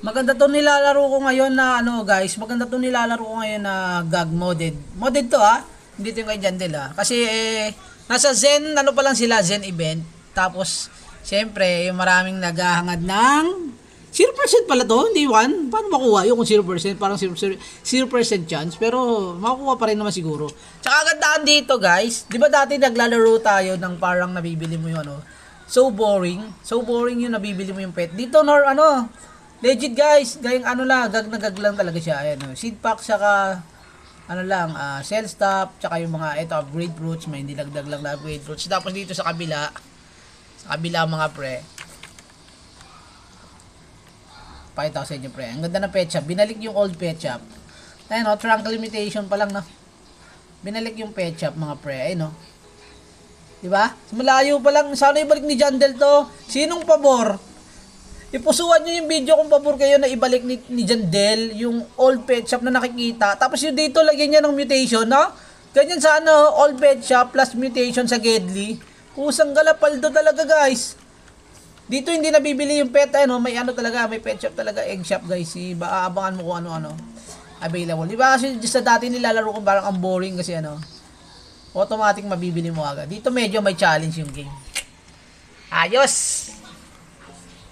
Maganda to nilalaro ko ngayon na ano guys, maganda to nilalaro ko ngayon na gag modded. Modded to ha, hindi to yung kay Jandel ha. Kasi eh, nasa Zen, ano pa lang sila, Zen event. Tapos, syempre, yung maraming naghahangad ng 0% pala to, hindi 1. Paano makuha yung kung 0%? Parang 0%, 0% chance. Pero, makukuha pa rin naman siguro. Tsaka gandaan dito guys, di ba dati naglalaro tayo ng parang nabibili mo yung ano, so boring. So boring yung nabibili mo yung pet. Dito nor ano, legit guys, gayang ano lang, gag na lang talaga siya. Ayan, oh. seed pack saka ano lang, ah, cell stop, tsaka yung mga ito upgrade fruits, may nilagdag lang na upgrade fruits. Tapos dito sa kabila, sa kabila mga pre, pakita ko sa inyo pre. Ang ganda ng pet. Binalik yung old pet shop. Ayun o, trunk limitation pa lang na. Binalik yung pet mga pre. Ayun o. Diba? Malayo pa lang. Sana ibalik ni Jandel to. Sinong pabor? Ipusuan nyo yung video kung pabor kayo na ibalik ni, ni Jandel yung old pet shop na nakikita. Tapos yung dito lagyan niya ng mutation, no? Ganyan sa ano, old pet shop plus mutation sa Gedli. Kusang galapaldo talaga guys. Dito hindi nabibili yung pet ano, may ano talaga, may pet shop talaga, egg shop guys. Si ba aabangan mo kung ano-ano available. Di ba kasi sa dati nilalaro ko parang ang boring kasi ano. Automatic mabibili mo agad. Dito medyo may challenge yung game. Ayos.